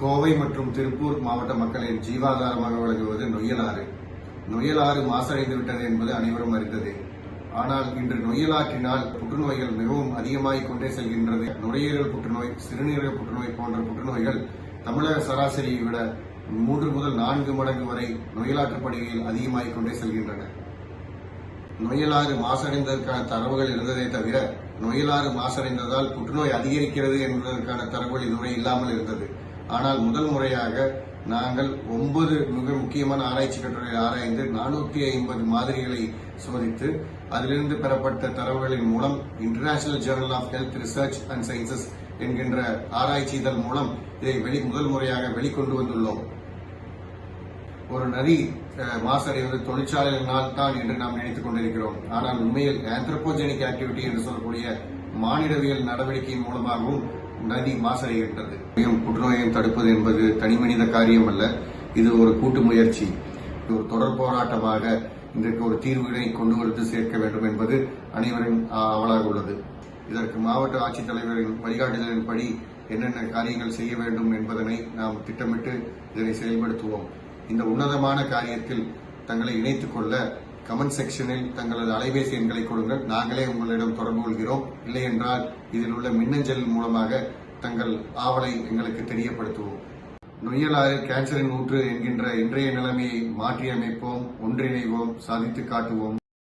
கோவை மற்றும் திருப்பூர் மாவட்ட மக்களின் ஜீவாதாரமாக விளங்குவது நொய்யலாறு. நொய்யலாறு மாசடைந்து விட்டது என்பது அனைவரும் அறிந்தது. ஆனால் இன்று நொய்யலாற்றினால் புற்றுநோய்கள் மிகவும் அதிகமாகிக் கொண்டே செல்கின்றது. நுரையீரல் புற்றுநோய் சிறுநீரக புற்றுநோய் போன்ற புற்றுநோய்கள் தமிழக சராசரியை விட மூன்று முதல் நான்கு மடங்கு வரை நொயலாற்று படுகையில் அதிகமாகிக் கொண்டே செல்கின்றன. நொயலாறு மாசடைந்ததற்கான தரவுகள் இருந்ததே தவிர நொயலாறு மாசடைந்ததால் புற்றுநோய் அதிகரிக்கிறது என்பதற்கான தரவுகள் இதுவரை இல்லாமல் இருந்தது. ஆனால் முதல் முறையாக நாங்கள் ஒன்பது மிக முக்கியமான ஆராய்ச்சி கட்டுரை ஆராய்ந்து நானூற்றி ஐம்பது மாதிரிகளை சோதித்து அதிலிருந்து பெறப்பட்ட தரவுகளின் மூலம் international journal of health research and sciences என்கின்ற ஆராய்ச்சி இதழ் மூலம் இதை வெளி முதல் முறையாக வெளிக்கொண்டு வந்துள்ளோம். ஒரு நரி அஹ், மாசடைவது தொழிற்சாலைகளினால் தான் என்று நாம் நினைத்துக் கொண்டிருக்கிறோம். ஆனால் உண்மையில் ஆந்த்ரோபோஜெனிக் ஆக்டிவிட்டி என்று சொல்லக்கூடிய மானிடவியல் நடவடிக்கையின் மூலமாகவும் நதி மாசடைகின்றது. மேலும் தடுப்பது என்பது தனிமனித காரியம் அல்ல இது ஒரு கூட்டு முயற்சி. இது ஒரு தொடர் போராட்டமாக இன்றைக்கு ஒரு தீர்வுகளை கொண்டு வந்து சேர்க்க வேண்டும் என்பது அனைவரின் அவலாக ஆவலாக உள்ளது. இதற்கு மாவட்ட ஆட்சித்தலைவரின் வழிகாட்டுதலின்படி என்னென்ன காரியங்கள் செய்ய வேண்டும் என்பதனை நாம் திட்டமிட்டு இதனை செயல்படுத்துவோம். இந்த உன்னதமான காரியத்தில் தங்களை இணைத்துக் கொள்ள கமெண்ட் செக்ஷனில் தங்களது அலைபேசி எண்களை கொடுங்கள். நாங்களே உங்களிடம் தொடர்பு கொள்கிறோம். இல்லை என்றால் இதில் உள்ள மின்னஞ்சல் மூலமாக தங்கள் ஆவலை எங்களுக்கு தெரியப்படுத்துவோம். நொய்யலாறு கேன்சரின் ஊற்று என்கின்ற இன்றைய நிலைமையை மாற்றியமைப்போம் ஒன்றிணைவோம் சாதித்து காட்டுவோம்.